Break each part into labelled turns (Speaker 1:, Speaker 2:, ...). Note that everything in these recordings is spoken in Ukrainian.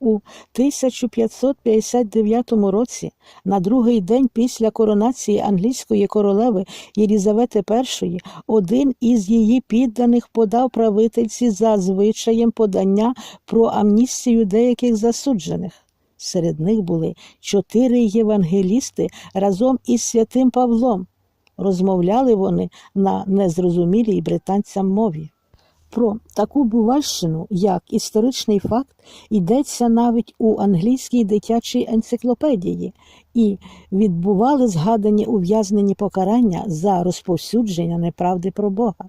Speaker 1: У 1559 році, на другий день після коронації англійської королеви Єлізавети І, один із її підданих подав правительці за звичаєм подання про амністію деяких засуджених. Серед них були чотири євангелісти разом із святим Павлом. Розмовляли вони на незрозумілій британцям мові. Про таку бувальщину, як історичний факт, йдеться навіть у англійській дитячій енциклопедії, і відбували згадані ув'язнені покарання за розповсюдження неправди про Бога.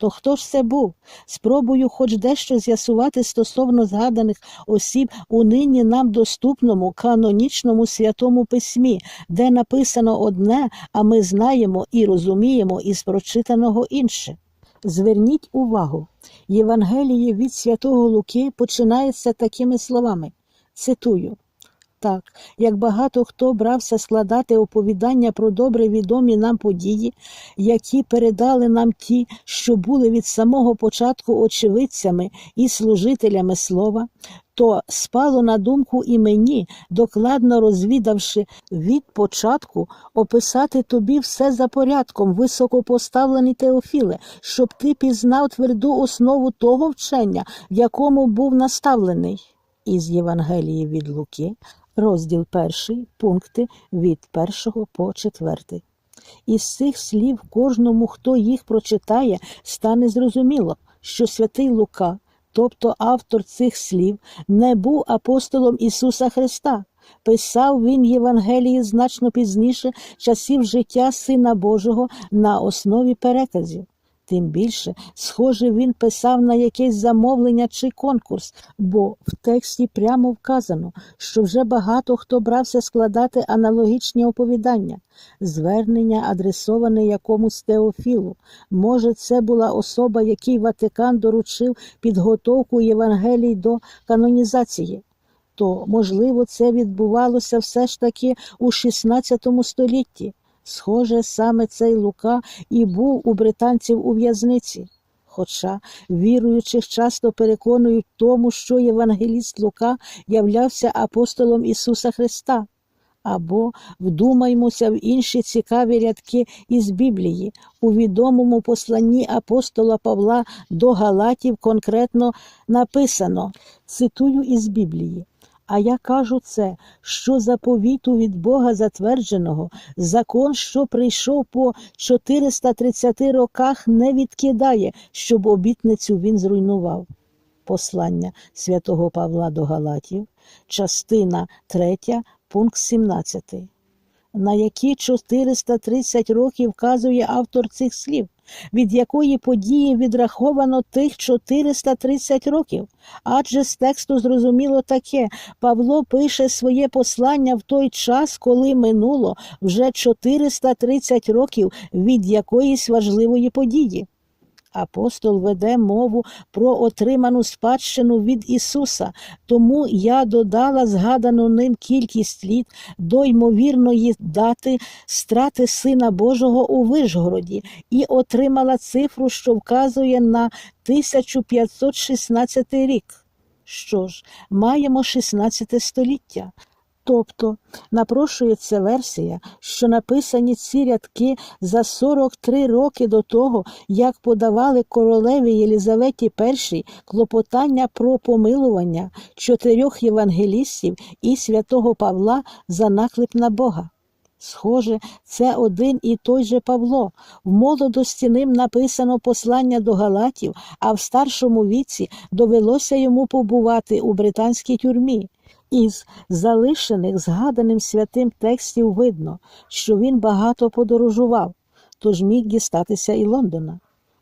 Speaker 1: То хто ж це був? Спробую хоч дещо з'ясувати стосовно згаданих осіб у нині нам доступному канонічному святому письмі, де написано одне, а ми знаємо і розуміємо із прочитаного інше. Зверніть увагу, Євангеліє від святого Луки починається такими словами. Цитую. Так, як багато хто брався складати оповідання про добре відомі нам події, які передали нам ті, що були від самого початку очевидцями і служителями слова, то спало на думку і мені, докладно розвідавши від початку, описати тобі все за порядком, високопоставлений Теофіле, щоб ти пізнав тверду основу того вчення, в якому був наставлений. Із Євангелії від Луки, розділ перший, пункти від першого по четвертий. Із цих слів кожному, хто їх прочитає, стане зрозуміло, що святий Лука, тобто автор цих слів, не був апостолом Ісуса Христа. Писав він Євангелії значно пізніше часів життя Сина Божого на основі переказів. Тим більше, схоже, він писав на якесь замовлення чи конкурс, бо в тексті прямо вказано, що вже багато хто брався складати аналогічні оповідання, звернення, адресоване якомусь Теофілу. Може, це була особа, якій Ватикан доручив підготовку Євангелій до канонізації. То, можливо, це відбувалося все ж таки у XVI столітті. Схоже, саме цей Лука і був у британців у в'язниці. Хоча віруючих часто переконують тому, що євангеліст Лука являвся апостолом Ісуса Христа. Або вдумаймося в інші цікаві рядки із Біблії. У відомому посланні апостола Павла до Галатів конкретно написано, цитую із Біблії. А я кажу це, що заповіту від Бога затвердженого, закон, що прийшов по 430 роках, не відкидає, щоб обітницю він зруйнував. Послання святого Павла до Галатів, частина 3, пункт 17. На які 430 років вказує автор цих слів, від якої події відраховано тих 430 років. Адже з тексту зрозуміло таке: Павло пише своє послання в той час, коли минуло вже 430 років від якоїсь важливої події. Апостол веде мову про отриману спадщину від Ісуса, тому я додала згадану ним кількість літ до ймовірної дати страти Сина Божого у Вишгороді і отримала цифру, що вказує на 1516 рік. Що ж, маємо 16 століття. Тобто напрошується версія, що написані ці рядки за 43 роки до того, як подавали королеві Єлізаветі І клопотання про помилування чотирьох євангелістів і святого Павла за наклеп на Бога. Схоже, це один і той же Павло. В молодості ним написано послання до Галатів, а в старшому віці довелося йому побувати у британській тюрмі. Із залишених згаданим святим текстів видно, що він багато подорожував, тож міг дістатися і Лондона.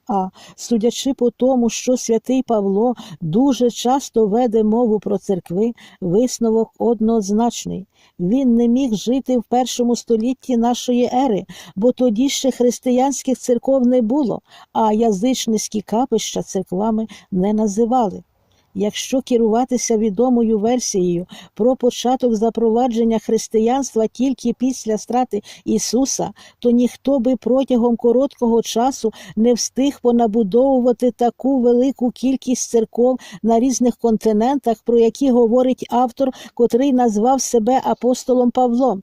Speaker 1: А судячи по тому, що святий Павло дуже часто веде мову про церкви, висновок однозначний. Він не міг жити в першому столітті нашої ери, бо тоді ще християнських церков не було, а язичницькі капища церквами не називали. Якщо керуватися відомою версією про початок запровадження християнства тільки після страти Ісуса, то ніхто би протягом короткого часу не встиг понабудовувати таку велику кількість церков на різних континентах, про які говорить автор, котрий назвав себе апостолом Павлом,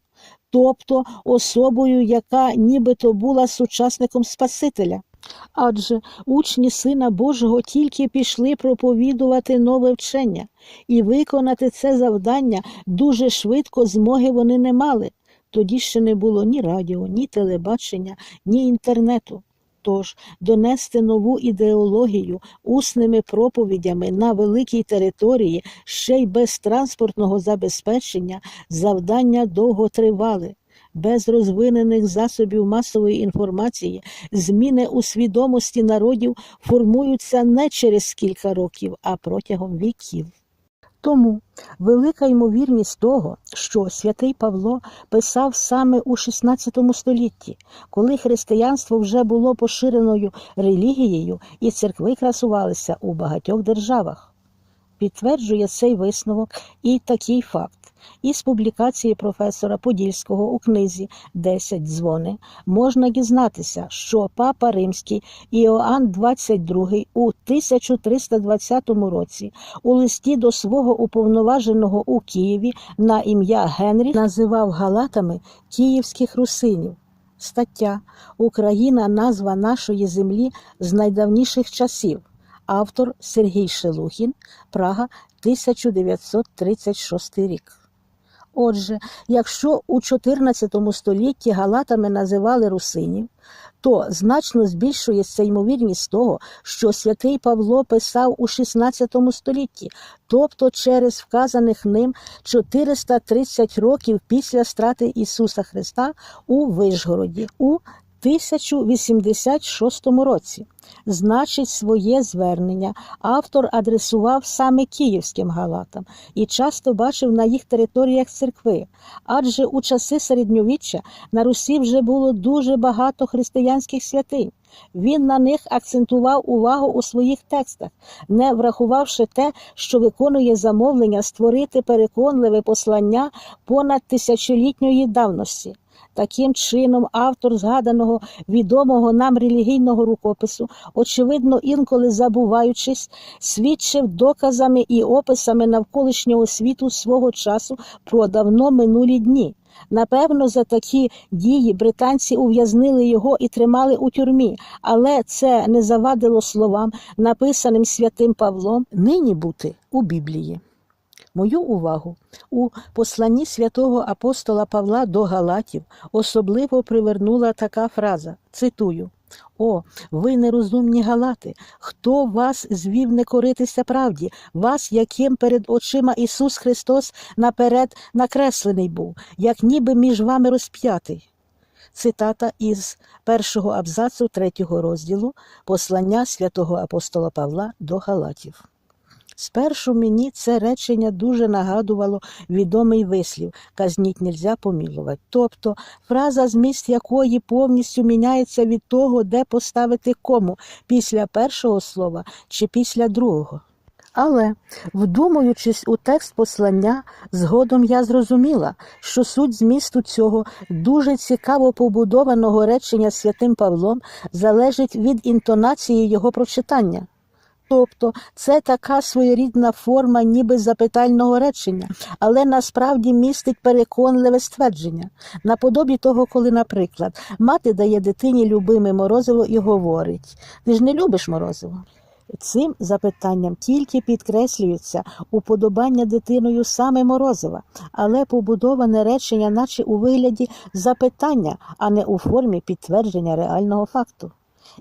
Speaker 1: тобто особою, яка нібито була сучасником Спасителя. Адже учні Сина Божого тільки пішли проповідувати нове вчення, і виконати це завдання дуже швидко змоги вони не мали. Тоді ще не було ні радіо, ні телебачення, ні інтернету. Тож донести нову ідеологію усними проповідями на великій території ще й без транспортного забезпечення завдання довго тривали. Без розвинених засобів масової інформації зміни у свідомості народів формуються не через кілька років, а протягом віків. Тому велика ймовірність того, що святий Павло писав саме у XVI столітті, коли християнство вже було поширеною релігією і церкви красувалися у багатьох державах. Підтверджує цей висновок і такий факт. Із публікації професора Подільського у книзі «10 дзвони можна дізнатися, що папа Римський Іоанн XXII у 1320 році у листі до свого уповноваженого у Києві на ім'я Генрі називав галатами київських русинів. Стаття Україна назва нашої землі з найдавніших часів. Автор Сергій Шелухін, Прага, 1936 рік. Отже, якщо у 14 столітті галатами називали русинів, то значно збільшується ймовірність того, що святий Павло писав у 16 столітті, тобто через вказаних ним 430 років після страти Ісуса Христа у Вишгороді у 1086 році. Значить, своє звернення автор адресував саме київським галатам і часто бачив на їх територіях церкви, адже у часи середньовіччя на Русі вже було дуже багато християнських святинь. Він на них акцентував увагу у своїх текстах, не врахувавши те, що виконує замовлення створити переконливе послання понад тисячолітньої давності. Таким чином, автор згаданого відомого нам релігійного рукопису, очевидно, інколи забуваючись, свідчив доказами і описами навколишнього світу свого часу про давно минулі дні. Напевно, за такі дії британці ув'язнили його і тримали у тюрмі, але це не завадило словам, написаним святим Павлом, нині бути у Біблії. Мою увагу у посланні святого апостола Павла до Галатів особливо привернула така фраза. Цитую: О, ви нерозумні галати! Хто вас звів не коритися правді, вас, яким перед очима Ісус Христос наперед накреслений був, як ніби між вами розп'ятий. Цитата із першого абзацу третього розділу послання святого апостола Павла до Галатів. Спершу мені це речення дуже нагадувало відомий вислів казніть нельзя помілувати. Тобто фраза, зміст якої повністю міняється від того, де поставити кому після першого слова чи після другого. Але, вдумуючись у текст послання, згодом я зрозуміла, що суть змісту цього дуже цікаво побудованого речення святим Павлом залежить від інтонації його прочитання. Тобто це така своєрідна форма ніби запитального речення, але насправді містить переконливе ствердження. Наподобі того, коли, наприклад, мати дає дитині любиме морозиво і говорить: Ти ж не любиш морозиво? Цим запитанням тільки підкреслюється уподобання дитиною саме морозива, але побудоване речення, наче у вигляді запитання, а не у формі підтвердження реального факту.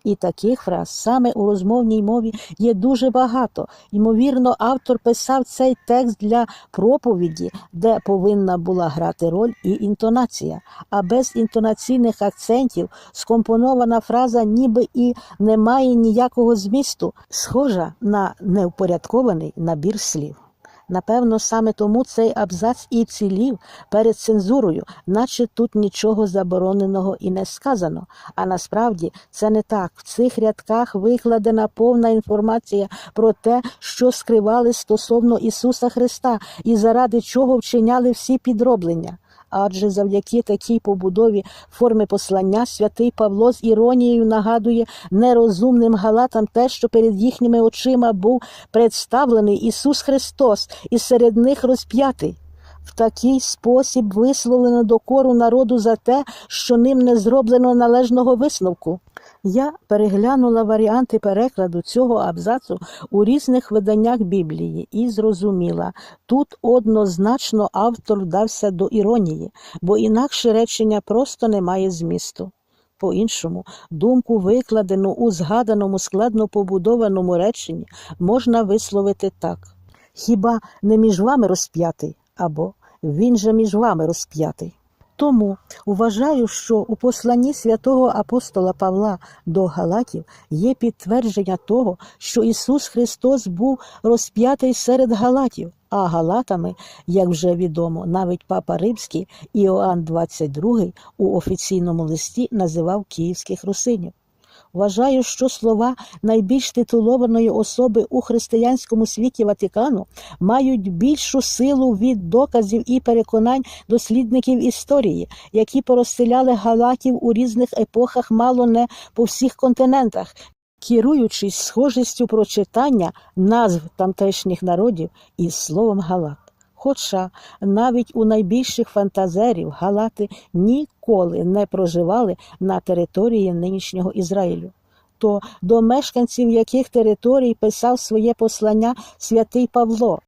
Speaker 1: І таких фраз саме у розмовній мові є дуже багато. Ймовірно, автор писав цей текст для проповіді, де повинна була грати роль і інтонація. А без інтонаційних акцентів скомпонована фраза ніби і не має ніякого змісту, схожа на невпорядкований набір слів. Напевно, саме тому цей абзац і цілів перед цензурою, наче тут нічого забороненого і не сказано. А насправді це не так. В цих рядках викладена повна інформація про те, що скривали стосовно Ісуса Христа і заради чого вчиняли всі підроблення. Адже завдяки такій побудові форми послання святий Павло з іронією нагадує нерозумним галатам те, що перед їхніми очима був представлений Ісус Христос і серед них розп'ятий. В такий спосіб висловлено докору народу за те, що ним не зроблено належного висновку. Я переглянула варіанти перекладу цього абзацу у різних виданнях Біблії і зрозуміла, тут однозначно автор вдався до іронії, бо інакше речення просто не має змісту. По-іншому, думку, викладену у згаданому складно побудованому реченні, можна висловити так: хіба не між вами розп'ятий? Або він же між вами розп'ятий. Тому вважаю, що у посланні святого апостола Павла до Галатів є підтвердження того, що Ісус Христос був розп'ятий серед Галатів, а Галатами, як вже відомо, навіть Папа Римський Іоанн XXII у офіційному листі називав київських русинів. Вважаю, що слова найбільш титулованої особи у християнському світі Ватикану мають більшу силу від доказів і переконань дослідників історії, які порозселяли галатів у різних епохах мало не по всіх континентах, керуючись схожістю прочитання назв тамтешніх народів із словом галат. Хоча навіть у найбільших фантазерів галати ніколи не проживали на території нинішнього Ізраїлю. То до мешканців яких територій писав своє послання святий Павло,